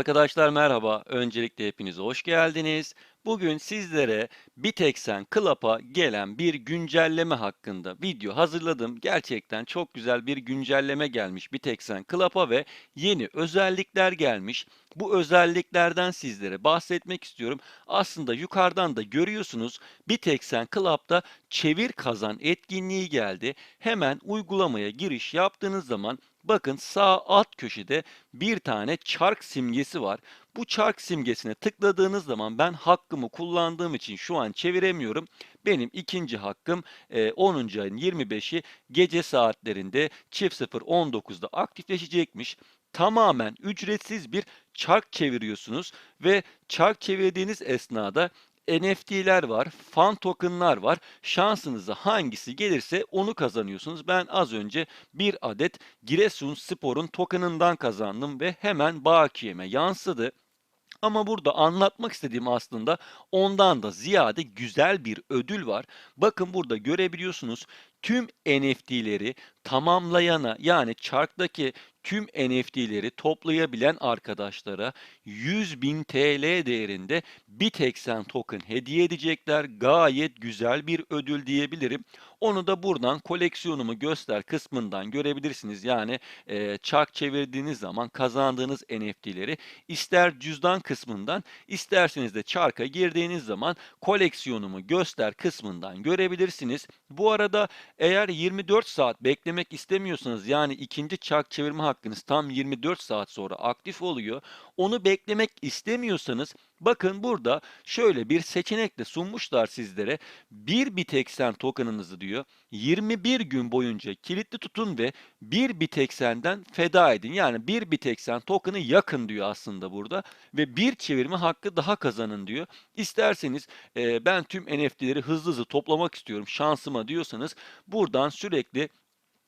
Arkadaşlar merhaba. Öncelikle hepiniz hoş geldiniz. Bugün sizlere Bitexen Club'a gelen bir güncelleme hakkında video hazırladım. Gerçekten çok güzel bir güncelleme gelmiş Bitexen Club'a ve yeni özellikler gelmiş. Bu özelliklerden sizlere bahsetmek istiyorum. Aslında yukarıdan da görüyorsunuz Bitexen Club'da çevir kazan etkinliği geldi. Hemen uygulamaya giriş yaptığınız zaman bakın sağ alt köşede bir tane çark simgesi var. Bu çark simgesine tıkladığınız zaman ben hakkımı kullandığım için şu an çeviremiyorum. Benim ikinci hakkım e, 10. ayın 25'i gece saatlerinde çift 0.19'da aktifleşecekmiş. Tamamen ücretsiz bir çark çeviriyorsunuz ve çark çevirdiğiniz esnada NFT'ler var, fan token'lar var. Şansınıza hangisi gelirse onu kazanıyorsunuz. Ben az önce bir adet Giresunspor'un token'ından kazandım ve hemen bakiyeme yansıdı. Ama burada anlatmak istediğim aslında ondan da ziyade güzel bir ödül var. Bakın burada görebiliyorsunuz tüm NFT'leri tamamlayana yani çarktaki tüm NFT'leri toplayabilen arkadaşlara 100.000 TL değerinde Bitexen token hediye edecekler. Gayet güzel bir ödül diyebilirim. Onu da buradan koleksiyonumu göster kısmından görebilirsiniz. Yani e, çark çevirdiğiniz zaman kazandığınız NFT'leri ister cüzdan kısmından isterseniz de çarka girdiğiniz zaman koleksiyonumu göster kısmından görebilirsiniz. Bu arada eğer 24 saat beklemek istemiyorsanız yani ikinci çark çevirme hakkınız tam 24 saat sonra aktif oluyor. Onu beklemek istemiyorsanız bakın burada şöyle bir seçenek de sunmuşlar sizlere. Bir Bitexen tokenınızı diyor 21 gün boyunca kilitli tutun ve bir Bitexen'den feda edin. Yani bir Bitexen token'ı yakın diyor aslında burada ve bir çevirme hakkı daha kazanın diyor. İsterseniz e, ben tüm NFT'leri hızlı hızlı toplamak istiyorum şansıma diyorsanız buradan sürekli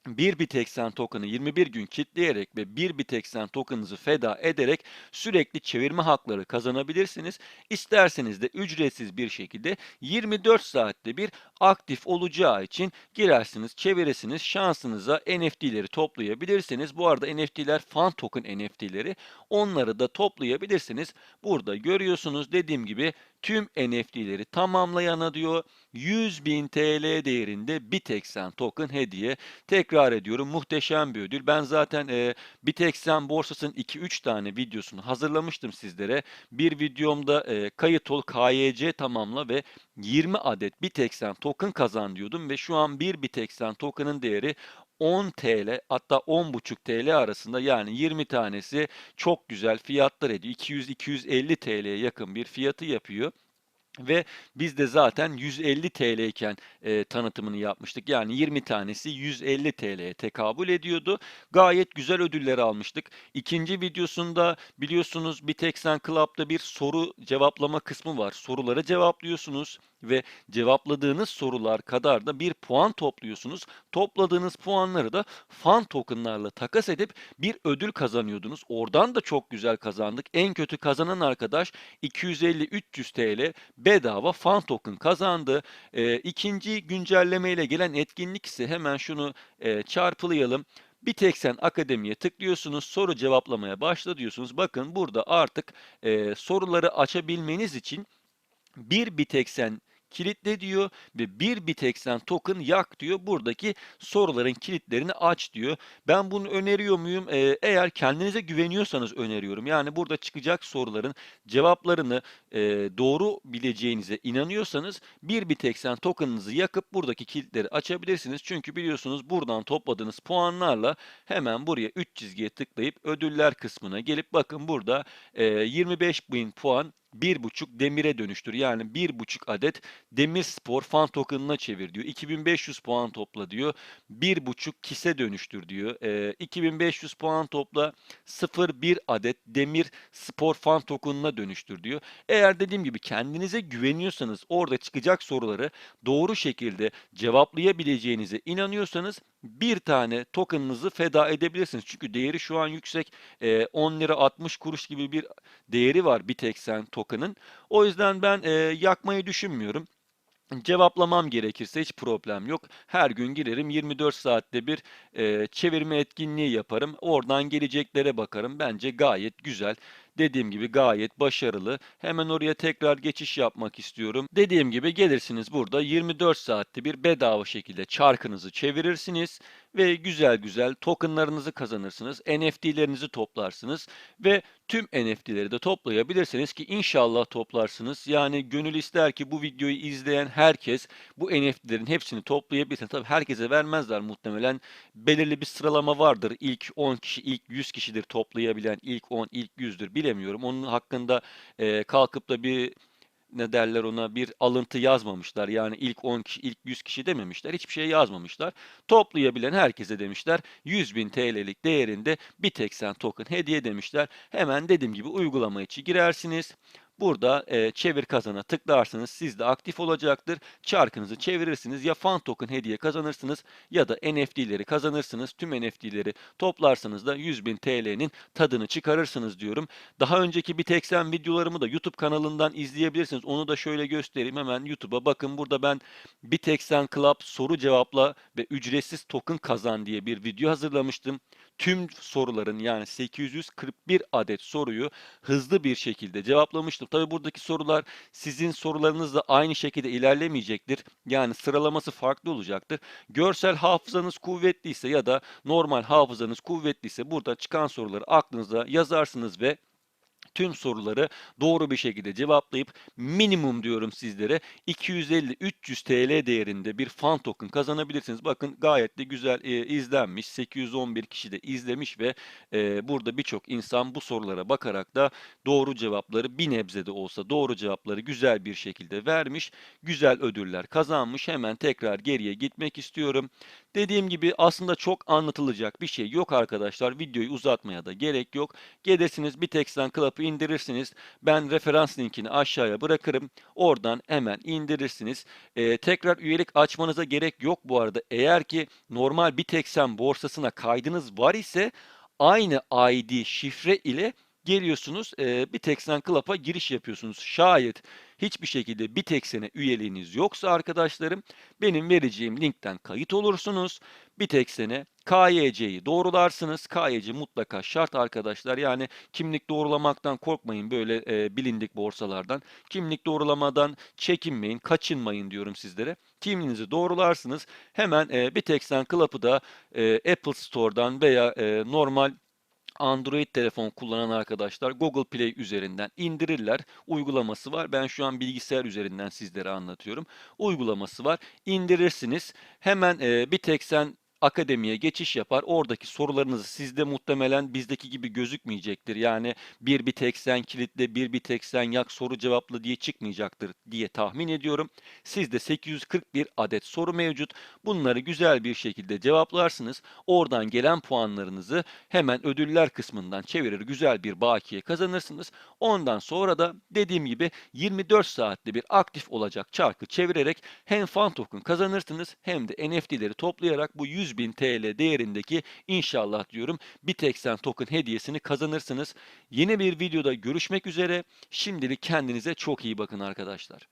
bir Bitexen token'ı 21 gün kitleyerek ve bir Bitexen token'ınızı feda ederek sürekli çevirme hakları kazanabilirsiniz. İsterseniz de ücretsiz bir şekilde 24 saatte bir aktif olacağı için girersiniz, çevirirsiniz, şansınıza NFT'leri toplayabilirsiniz. Bu arada NFT'ler fan token NFT'leri. Onları da toplayabilirsiniz. Burada görüyorsunuz dediğim gibi tüm NFT'leri tamamlayana diyor 100.000 TL değerinde Bitexen token hediye. Tekrar ediyorum muhteşem bir ödül. Ben zaten e, Bitexen borsasının 2-3 tane videosunu hazırlamıştım sizlere. Bir videomda e, kayıt ol KYC tamamla ve 20 adet Bitexen token kazan diyordum ve şu an bir Bitexen token'ın değeri 10 TL hatta 10,5 TL arasında yani 20 tanesi çok güzel fiyatlar ediyor. 200-250 TL'ye yakın bir fiyatı yapıyor. Ve biz de zaten 150 TL iken e, tanıtımını yapmıştık. Yani 20 tanesi 150 TL'ye tekabül ediyordu. Gayet güzel ödüller almıştık. İkinci videosunda biliyorsunuz Bitexen Club'da bir soru cevaplama kısmı var. Soruları cevaplıyorsunuz ve cevapladığınız sorular kadar da bir puan topluyorsunuz. Topladığınız puanları da fan tokenlarla takas edip bir ödül kazanıyordunuz. Oradan da çok güzel kazandık. En kötü kazanan arkadaş 250-300 TL bedava fan token kazandı. E, ikinci güncellemeyle gelen etkinlik ise hemen şunu e, çarpılayalım. Bitexen Akademi'ye tıklıyorsunuz, soru cevaplamaya başla diyorsunuz. Bakın burada artık e, soruları açabilmeniz için bir Bitexen kilitle diyor ve bir Bitexen token yak diyor. Buradaki soruların kilitlerini aç diyor. Ben bunu öneriyor muyum? Ee, eğer kendinize güveniyorsanız öneriyorum. Yani burada çıkacak soruların cevaplarını e, doğru bileceğinize inanıyorsanız bir Bitexen tokenınızı yakıp buradaki kilitleri açabilirsiniz. Çünkü biliyorsunuz buradan topladığınız puanlarla hemen buraya 3 çizgiye tıklayıp ödüller kısmına gelip bakın burada e, 25.000 puan bir buçuk demire dönüştür. Yani bir buçuk adet demir spor fan token'ına çevir diyor. 2500 puan topla diyor. Bir buçuk kise dönüştür diyor. E, 2500 puan topla 0,1 adet demir spor fan token'ına dönüştür diyor. Eğer dediğim gibi kendinize güveniyorsanız orada çıkacak soruları doğru şekilde cevaplayabileceğinize inanıyorsanız bir tane token'ınızı feda edebilirsiniz. Çünkü değeri şu an yüksek. E, 10 lira 60 kuruş gibi bir değeri var Bitexen token'ın. O yüzden ben e, yakmayı düşünmüyorum. Cevaplamam gerekirse hiç problem yok. Her gün girerim 24 saatte bir e, çevirme etkinliği yaparım. Oradan geleceklere bakarım. Bence gayet güzel. Dediğim gibi gayet başarılı. Hemen oraya tekrar geçiş yapmak istiyorum. Dediğim gibi gelirsiniz burada 24 saatte bir bedava şekilde çarkınızı çevirirsiniz ve güzel güzel tokenlarınızı kazanırsınız. NFT'lerinizi toplarsınız ve tüm NFT'leri de toplayabilirsiniz ki inşallah toplarsınız. Yani gönül ister ki bu videoyu izleyen herkes bu NFT'lerin hepsini toplayabilsin. Tabii herkese vermezler muhtemelen. Belirli bir sıralama vardır. İlk 10 kişi, ilk 100 kişidir toplayabilen, ilk 10, ilk 100'dür bilemiyorum. Onun hakkında e, kalkıp da bir ne derler ona bir alıntı yazmamışlar. Yani ilk 10 kişi, ilk 100 kişi dememişler. Hiçbir şey yazmamışlar. Toplayabilen herkese demişler 100 bin TL'lik değerinde bir tek sen token hediye demişler. Hemen dediğim gibi uygulama içi girersiniz. Burada e, çevir kazana tıklarsınız. Sizde aktif olacaktır. Çarkınızı çevirirsiniz. Ya fan token hediye kazanırsınız ya da NFT'leri kazanırsınız. Tüm NFT'leri toplarsanız da 100.000 TL'nin tadını çıkarırsınız diyorum. Daha önceki sen videolarımı da YouTube kanalından izleyebilirsiniz. Onu da şöyle göstereyim. Hemen YouTube'a bakın. Burada ben sen Club soru cevapla ve ücretsiz token kazan diye bir video hazırlamıştım. Tüm soruların yani 841 adet soruyu hızlı bir şekilde cevaplamıştım. Tabii buradaki sorular sizin sorularınızla aynı şekilde ilerlemeyecektir. Yani sıralaması farklı olacaktır. Görsel hafızanız kuvvetliyse ya da normal hafızanız kuvvetliyse burada çıkan soruları aklınıza yazarsınız ve tüm soruları doğru bir şekilde cevaplayıp minimum diyorum sizlere 250-300 TL değerinde bir fan token kazanabilirsiniz. Bakın gayet de güzel e, izlenmiş. 811 kişi de izlemiş ve e, burada birçok insan bu sorulara bakarak da doğru cevapları bir nebze de olsa doğru cevapları güzel bir şekilde vermiş. Güzel ödüller kazanmış. Hemen tekrar geriye gitmek istiyorum. Dediğim gibi aslında çok anlatılacak bir şey yok arkadaşlar. Videoyu uzatmaya da gerek yok. Gelirsiniz bir teksten Club'ı indirirsiniz. Ben referans linkini aşağıya bırakırım. Oradan hemen indirirsiniz. Ee, tekrar üyelik açmanıza gerek yok bu arada. Eğer ki normal bir teksen borsasına kaydınız var ise aynı ID şifre ile geliyorsunuz e, bir teksen Club'a giriş yapıyorsunuz. Şayet hiçbir şekilde bir teksene üyeliğiniz yoksa arkadaşlarım benim vereceğim linkten kayıt olursunuz. Bir teksene KYC'yi doğrularsınız. KYC mutlaka şart arkadaşlar. Yani kimlik doğrulamaktan korkmayın böyle e, bilindik borsalardan. Kimlik doğrulamadan çekinmeyin, kaçınmayın diyorum sizlere. Kimliğinizi doğrularsınız. Hemen e, bir teksen Club'ı da e, Apple Store'dan veya e, normal Android telefon kullanan arkadaşlar Google Play üzerinden indirirler. Uygulaması var. Ben şu an bilgisayar üzerinden sizlere anlatıyorum. Uygulaması var. İndirirsiniz. Hemen e, bir tek sen akademiye geçiş yapar. Oradaki sorularınızı sizde muhtemelen bizdeki gibi gözükmeyecektir. Yani bir bir tek sen kilitle, bir bir tek sen yak soru cevaplı diye çıkmayacaktır diye tahmin ediyorum. Sizde 841 adet soru mevcut. Bunları güzel bir şekilde cevaplarsınız. Oradan gelen puanlarınızı hemen ödüller kısmından çevirir güzel bir bakiye kazanırsınız. Ondan sonra da dediğim gibi 24 saatte bir aktif olacak çarkı çevirerek hem fan token kazanırsınız hem de NFT'leri toplayarak bu 100 100.000 TL değerindeki inşallah diyorum sen token hediyesini kazanırsınız. Yeni bir videoda görüşmek üzere. Şimdilik kendinize çok iyi bakın arkadaşlar.